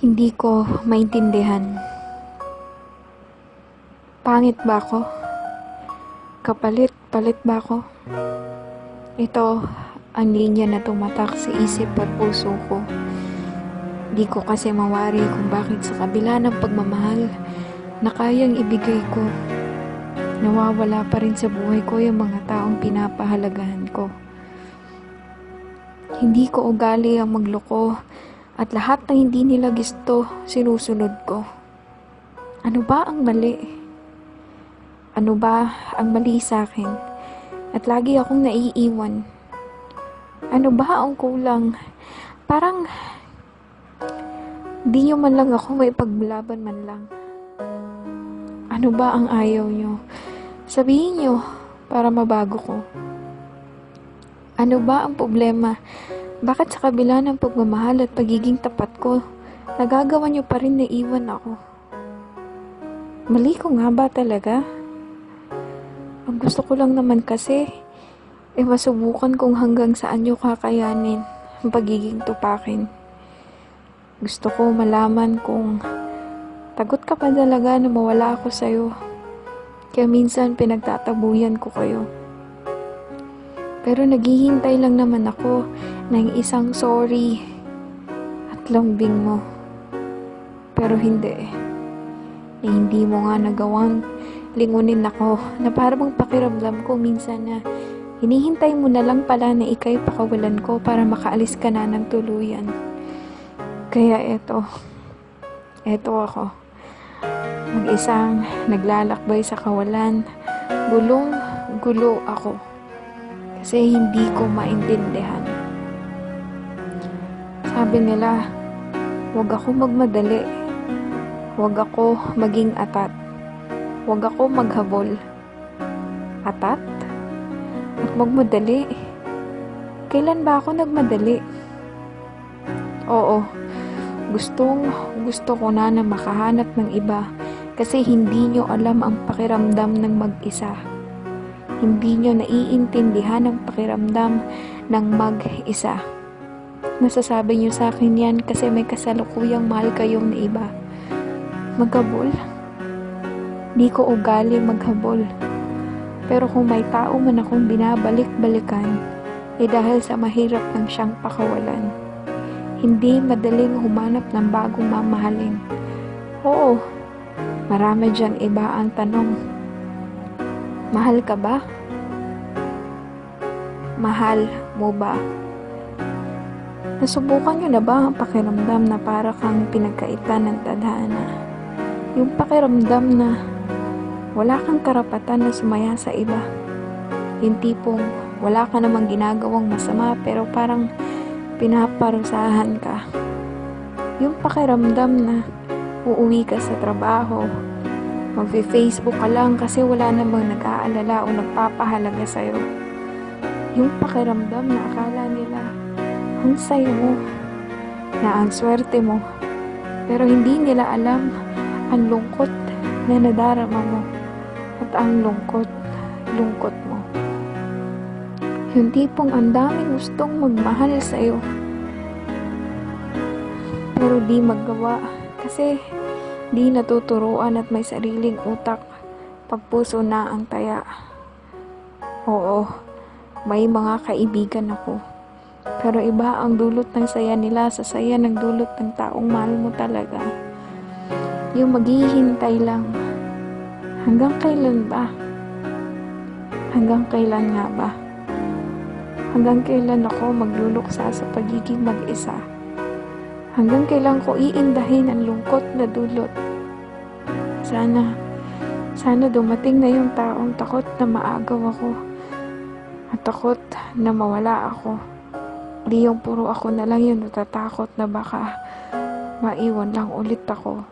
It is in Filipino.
Hindi ko maintindihan. Pangit ba ako? Kapalit-palit ba ako? Ito ang linya na tumatak sa isip at puso ko. Di ko kasi mawari kung bakit sa kabila ng pagmamahal na kayang ibigay ko, nawawala pa rin sa buhay ko yung mga taong pinapahalagahan ko. Hindi ko ugali ang magloko at lahat ng hindi nila gusto sinusunod ko. Ano ba ang mali? Ano ba ang mali sa akin? At lagi akong naiiwan. Ano ba ang kulang? Parang di nyo man lang ako may paglaban man lang. Ano ba ang ayaw nyo? Sabihin nyo para mabago ko. Ano ba ang problema? Bakit sa kabila ng pagmamahal at pagiging tapat ko, nagagawa nyo pa rin na iwan ako? Mali ko nga ba talaga? Ang gusto ko lang naman kasi, eh masubukan kung hanggang saan nyo kakayanin ang pagiging tupakin. Gusto ko malaman kung tagot ka pa talaga na mawala ako sa'yo. Kaya minsan pinagtatabuyan ko kayo. Pero naghihintay lang naman ako ng isang sorry at lambing mo. Pero hindi. Eh, hindi mo nga nagawang lingunin ako na parang pakiramdam ko minsan na hinihintay mo na lang pala na ikay pakawalan ko para makaalis ka na ng tuluyan. Kaya eto, eto ako. Mag-isang naglalakbay sa kawalan, gulong gulo ako kasi hindi ko maintindihan. Sabi nila, huwag ako magmadali. Huwag ako maging atat. Huwag ako maghabol. Atat? At magmadali? Kailan ba ako nagmadali? Oo, gustong gusto ko na na makahanap ng iba kasi hindi nyo alam ang pakiramdam ng mag-isa. Hindi nyo naiintindihan ang pakiramdam ng mag-isa. Nasasabi nyo sa akin yan kasi may kasalukuyang mahal kayong na iba. Maghabol? Di ko ugali maghabol. Pero kung may tao man akong binabalik-balikan, eh dahil sa mahirap ng siyang pakawalan. Hindi madaling humanap ng bagong mamahalin. Oo, marami dyan iba ang tanong. Mahal ka ba? Mahal mo ba? Nasubukan nyo na ba ang pakiramdam na para kang pinagkaitan ng tadhana? Yung pakiramdam na wala kang karapatan na sumaya sa iba. Yung tipong wala ka namang ginagawang masama pero parang pinaparusahan ka. Yung pakiramdam na uuwi ka sa trabaho, magfe-Facebook ka lang kasi wala namang nag-aalala o nagpapahalaga sa'yo. Yung pakiramdam na akala nila ang sayo mo, na ang swerte mo, pero hindi nila alam ang lungkot na nadarama mo at ang lungkot, lungkot mo. Yung tipong ang daming gustong magmahal sa'yo, pero di magawa kasi di natuturuan at may sariling utak pag puso na ang taya. Oo, may mga kaibigan ako. Pero iba ang dulot ng saya nila sa saya ng dulot ng taong mahal mo talaga. Yung maghihintay lang. Hanggang kailan ba? Hanggang kailan nga ba? Hanggang kailan ako magluluksa sa pagiging mag-isa? Hanggang kailan ko iindahin ang lungkot na dulot? Sana, sana dumating na yung taong takot na maagaw ako. At takot na mawala ako. Di yung puro ako na lang yung natatakot na baka maiwan lang ulit ako.